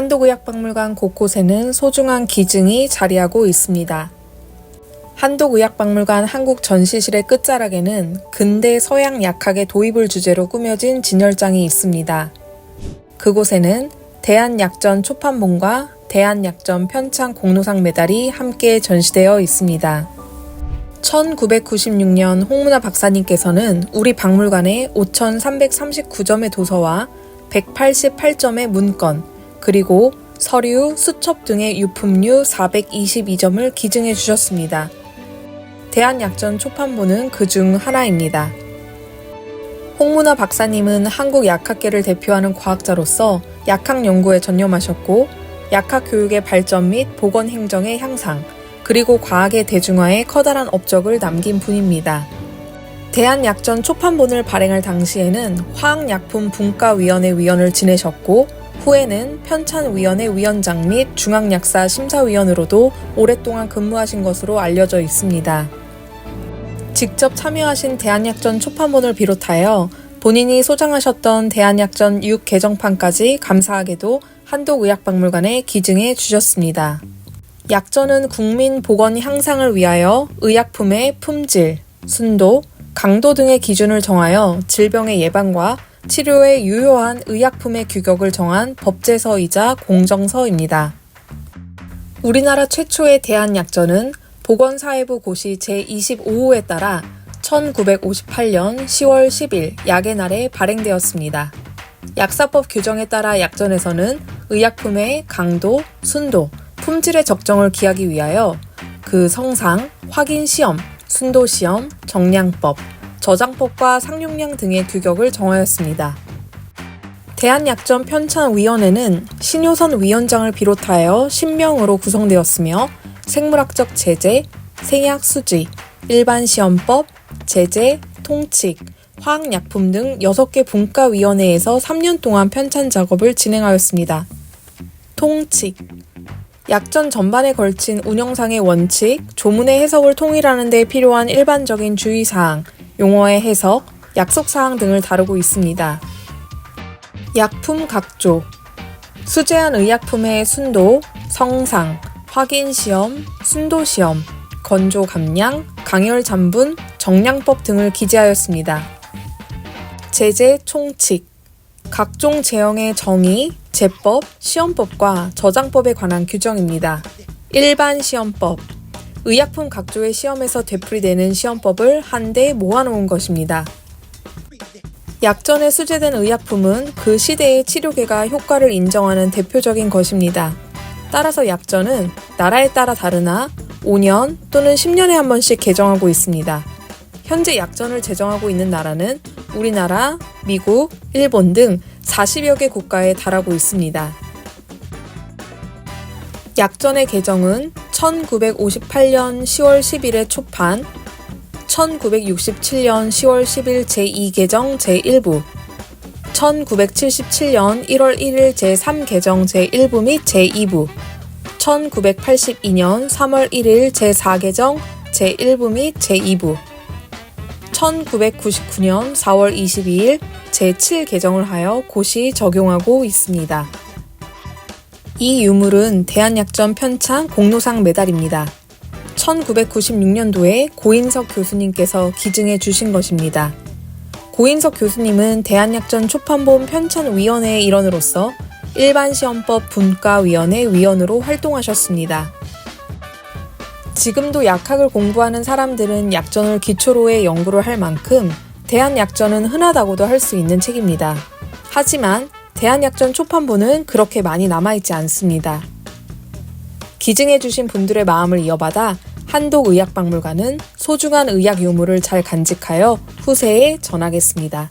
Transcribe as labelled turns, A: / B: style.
A: 한독의학박물관 곳곳에는 소중한 기증이 자리하고 있습니다. 한독의학박물관 한국 전시실의 끝자락에는 근대 서양 약학의 도입을 주제로 꾸며진 진열장이 있습니다. 그곳에는 대한약전 초판본과 대한약전 편찬 공로상 메달이 함께 전시되어 있습니다. 1996년 홍문화 박사님께서는 우리 박물관에 5,339점의 도서와 188점의 문건, 그리고 서류, 수첩 등의 유품류 422점을 기증해 주셨습니다. 대한약전 초판본은 그중 하나입니다. 홍문화 박사님은 한국 약학계를 대표하는 과학자로서 약학 연구에 전념하셨고, 약학 교육의 발전 및 보건 행정의 향상, 그리고 과학의 대중화에 커다란 업적을 남긴 분입니다. 대한약전 초판본을 발행할 당시에는 화학약품 분과위원회 위원을 지내셨고, 후에는 편찬위원회 위원장 및 중앙약사 심사위원으로도 오랫동안 근무하신 것으로 알려져 있습니다. 직접 참여하신 대한약전 초판본을 비롯하여 본인이 소장하셨던 대한약전 6 개정판까지 감사하게도 한독의학박물관에 기증해 주셨습니다. 약전은 국민 보건 향상을 위하여 의약품의 품질, 순도, 강도 등의 기준을 정하여 질병의 예방과 치료에 유효한 의약품의 규격을 정한 법제서이자 공정서입니다. 우리나라 최초의 대한약전은 보건사회부 고시 제25호에 따라 1958년 10월 10일 약의 날에 발행되었습니다. 약사법 규정에 따라 약전에서는 의약품의 강도, 순도, 품질의 적정을 기하기 위하여 그 성상, 확인 시험, 순도 시험, 정량법, 저장법과 상용량 등의 규격을 정하였습니다. 대한약전 편찬위원회는 신효선 위원장을 비롯하여 10명으로 구성되었으며 생물학적 제재, 생약 수지, 일반 시험법, 제재, 통칙, 화학약품 등 6개 분과위원회에서 3년 동안 편찬 작업을 진행하였습니다. 통칙 약전 전반에 걸친 운영상의 원칙, 조문의 해석을 통일하는 데 필요한 일반적인 주의사항, 용어의 해석, 약속 사항 등을 다루고 있습니다. 약품 각조 수제한 의약품의 순도, 성상, 확인 시험, 순도 시험, 건조 감량, 강열 잠분, 정량법 등을 기재하였습니다. 제재 총칙 각종 제형의 정의, 제법, 시험법과 저장법에 관한 규정입니다. 일반 시험법 의약품 각조의 시험에서 되풀이되는 시험법을 한데 모아놓은 것입니다. 약전에 수제된 의약품은 그 시대의 치료계가 효과를 인정하는 대표적인 것입니다. 따라서 약전은 나라에 따라 다르나 5년 또는 10년에 한 번씩 개정하고 있습니다. 현재 약전을 제정하고 있는 나라는 우리나라, 미국, 일본 등 40여 개 국가에 달하고 있습니다. 약전의 개정은 1958년 10월 10일에 초판, 1967년 10월 10일 제2개정 제1부, 1977년 1월 1일 제3개정 제1부 및 제2부, 1982년 3월 1일 제4개정 제1부 및 제2부, 1999년 4월 22일 제7개정을 하여 고시 적용하고 있습니다. 이 유물은 대한약전 편찬 공로상 메달입니다. 1996년도에 고인석 교수님께서 기증해 주신 것입니다. 고인석 교수님은 대한약전 초판본 편찬위원회의 일원으로서 일반시험법 분과위원회 위원으로 활동하셨습니다. 지금도 약학을 공부하는 사람들은 약전을 기초로의 연구를 할 만큼 대한약전은 흔하다고도 할 수 있는 책입니다. 하지만 대한약전 초판본은 그렇게 많이 남아있지 않습니다. 기증해주신 분들의 마음을 이어받아 한독의학박물관은 소중한 의학 유물을 잘 간직하여 후세에 전하겠습니다.